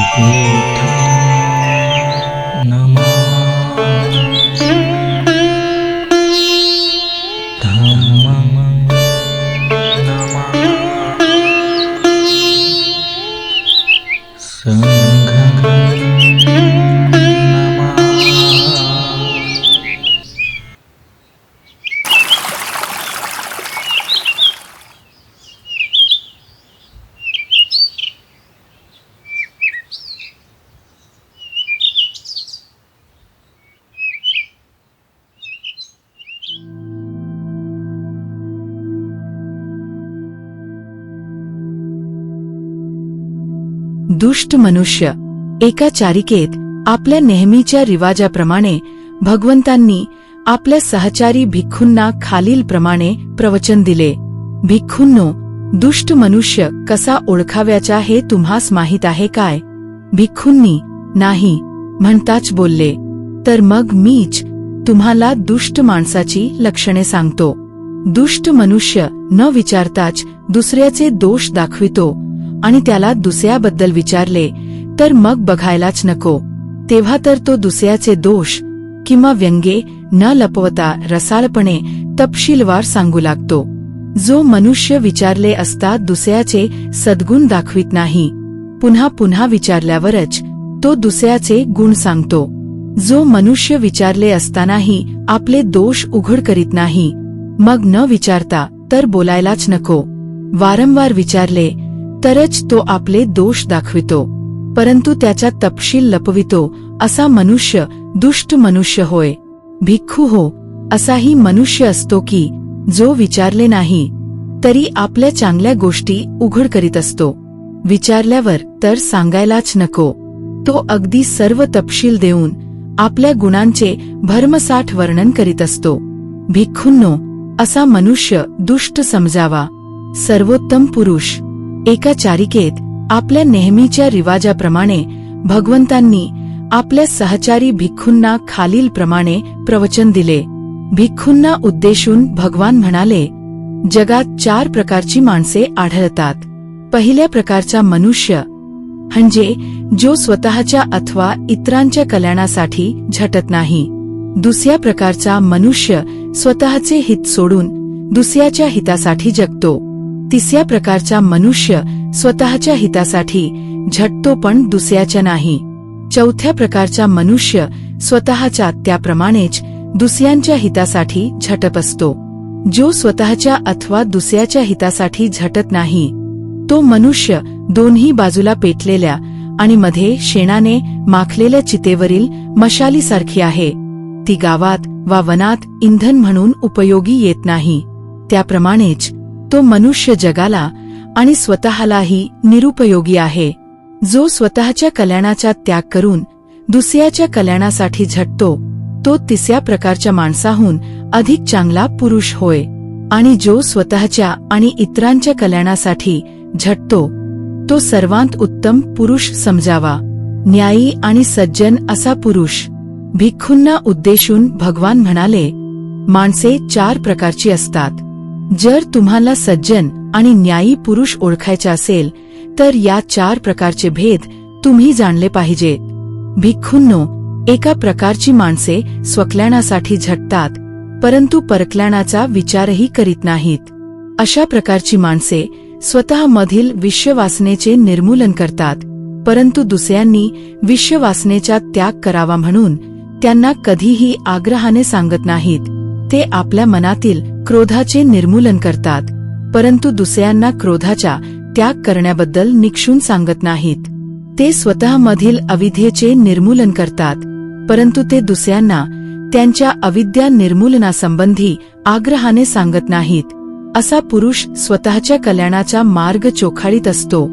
Ikaw दुष्ट मनुष्य. एका चारिकेत आपल्या नेहमीच्या रिवाजाप्रमाणे भगवंतांनी आपल्या सहचारी भिक्खूंना खालीलप्रमाणे प्रवचन दिले. भिक्खूंनो दुष्ट मनुष्य कसा ओळखाव्याचा हे तुम्हास माहीत आहे काय? भिक्खूंनी नाही म्हणताच बोलले. तर मग मीच तुम्हाला दुष्ट माणसाची लक्षणे सांगतो. दुष्ट मनुष्य न विचारताच दुसऱ्याचे दोष दाखवितो. आणि त्याला दुसऱ्याबद्दल विचारले तर मग बघायलाच नको. तेव्हा तर तो दुसऱ्याचे दोष किंवा व्यंगे न लपवता रसाळपणे तपशीलवार सांगू लागतो. जो मनुष्य विचारले असता दुसऱ्याचे सद्गुण दाखवित नाही. पुन्हा पुन्हा विचारल्यावरच तो दुसऱ्याचे गुण सांगतो. जो मनुष्य विचारले असतानाही आपले दोष उघड करीत नाही. मग न विचारता तर बोलायलाच नको. वारंवार विचारले तरच तो आपले दोष दाखवितो परंतु त्याचा तपशील लपवितो असा मनुष्य दुष्ट मनुष्य होय. भिक्खू हो असाही मनुष्य असतो की जो विचारले नाही तरी आपल्या चांगल्या गोष्टी उघड करीत असतो. विचारल्यावर तर सांगायलाच नको. तो अगदी सर्व तपशील देऊन आपल्या गुणांचे भरमसाठ वर्णन करीत असतो. भिक्खूंनो असा मनुष्य दुष्ट समजावा. सर्वोत्तम पुरुष. एका चारिकेत आपल्या नेहमीच्या रिवाजाप्रमाणे भगवंतांनी आपल्या सहचारी भिक्खूंना खालीलप्रमाणे प्रवचन दिले. भिक्खूंना उद्देशून भगवान म्हणाले जगात चार प्रकारची माणसे आढळतात. पहिल्या प्रकारचा मनुष्य म्हणजे जो स्वतःच्या अथवा इतरांच्या कल्याणासाठी झटत नाही. दुसऱ्या प्रकारचा मनुष्य स्वतःचे हित सोडून दुसऱ्याच्या हितासाठी जगतो. तिसऱ्या प्रकारचा मनुष्य स्वतःच्या हितासाठी झटतो पण दुसऱ्याच्या नाही. चौथ्या प्रकारचा मनुष्य स्वतःच्या त्याप्रमाणेच दुसऱ्यांच्या हितासाठी झटप असतो. जो स्वतःच्या अथवा दुसऱ्याच्या हितासाठी झटत नाही तो मनुष्य दोन्ही बाजूला पेटलेल्या आणि मध्ये शेणाने माखलेल्या चितेवरील मशालीसारखी आहे. ती गावात वा वनात इंधन म्हणून उपयोगी येत नाही. त्याप्रमाणेच तो मनुष्य जगाला आणि स्वतःलाही निरुपयोगी आहे. जो स्वतःच्या कल्याणाचा त्याग करून दुसऱ्याच्या कल्याणासाठी झटतो तो तिसऱ्या प्रकारच्या माणसाहून अधिक चांगला पुरुष होय. आणि जो स्वतःच्या आणि इतरांच्या कल्याणासाठी झटतो तो सर्वांत उत्तम पुरुष समजावा. न्यायी आणि सज्जन असा पुरुष भिक्खूंना उद्देशून भगवान म्हणाले माणसे चार प्रकारची असतात. जर तुम्हाला सज्जन आणि न्यायी पुरुष ओळखायचे असेल तर या चार प्रकारचे भेद तुम्ही जाणले पाहिजेत भिक्खूंनो एका प्रकारची माणसे स्वकल्याणासाठी झटतात परंतु परकल्याणाचा विचारही करीत नाहीत. अशा प्रकारची माणसे स्वतःमधील विश्ववासनेचे निर्मूलन करतात परंतु दुसऱ्यांनी विश्ववासनेचा त्याग करावा म्हणून त्यांना कधीही आग्रहाने सांगत नाहीत. ते आपल्या मनातील क्रोधाचे निर्मूलन करतात परंतु दुसऱ्यांना क्रोधाचा त्याग करण्याबद्दल निक्षून सांगत नाहीत. ते स्वतःमधील अविधेचे निर्मूलन करतात परंतु ते दुसऱ्यांना त्यांच्या अविद्या निर्मूलनासंबंधी आग्रहाने सांगत नाहीत. असा पुरुष स्वतःच्या कल्याणाचा मार्ग चोखाळीत असतो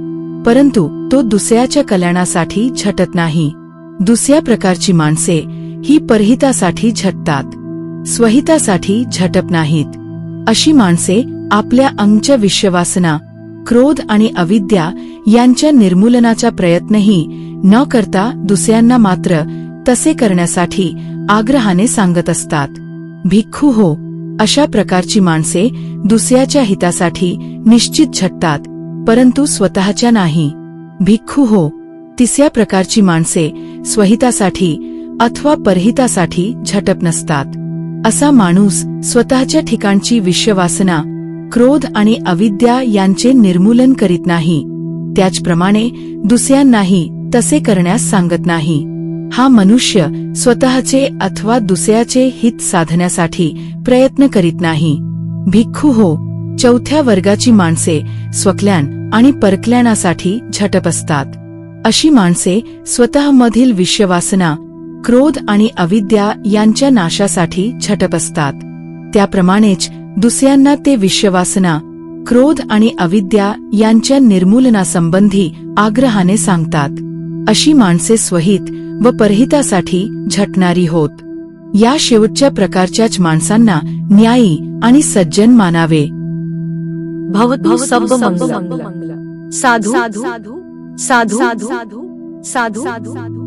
परंतु तो दुसऱ्याच्या कल्याणासाठी झटत नाही. दुसऱ्या प्रकारची माणसे ही परहितासाठी झटतात. स्वहितासाठी झटप नाहीत. अशी माणसे आपल्या अंगच्या विश्ववासना क्रोध आणि अविद्या यांच्या निर्मूलनाचा प्रयत्नही न करता दुसऱ्यांना मात्र तसे करण्यासाठी आग्रहाने सांगत असतात. भिक्खू हो अशा प्रकारची माणसे दुसऱ्याच्या हितासाठी निश्चित झटतात परंतु स्वतःच्या नाही. भिक्खू हो तिसऱ्या प्रकारची माणसे स्वहितासाठी अथवा परहितासाठी झटप नसतात. असा माणूस स्वतःच्या ठिकाणची विश्ववासना क्रोध आणि अविद्या यांचे निर्मूलन करीत नाही. त्याचप्रमाणे दुसऱ्यांनाही तसे करण्यास सांगत नाही. हा मनुष्य स्वतःचे अथवा दुसऱ्याचे हित साधण्यासाठी प्रयत्न करीत नाही. भिक्खू हो चौथ्या वर्गाची माणसे स्वकल्याण आणि परकल्याणासाठी झटप असतात. अशी माणसे स्वतःमधील विश्ववासना क्रोध आणि अविद्या यांच्या नाशासाठी झटप असतात. त्याप्रमाणेच दुसऱ्यांना ते विश्ववासना क्रोध आणि अविद्या यांच्या निर्मूलनासंबंधी आग्रहाने सांगतात. अशी माणसे स्वहित व परहितासाठी झटणारी होत. या शेवटच्या प्रकारच्याच माणसांना न्यायी आणि सज्जन मानावे. भवतु सब मंगल। साधु। साधु। साधु। साधु। साधु।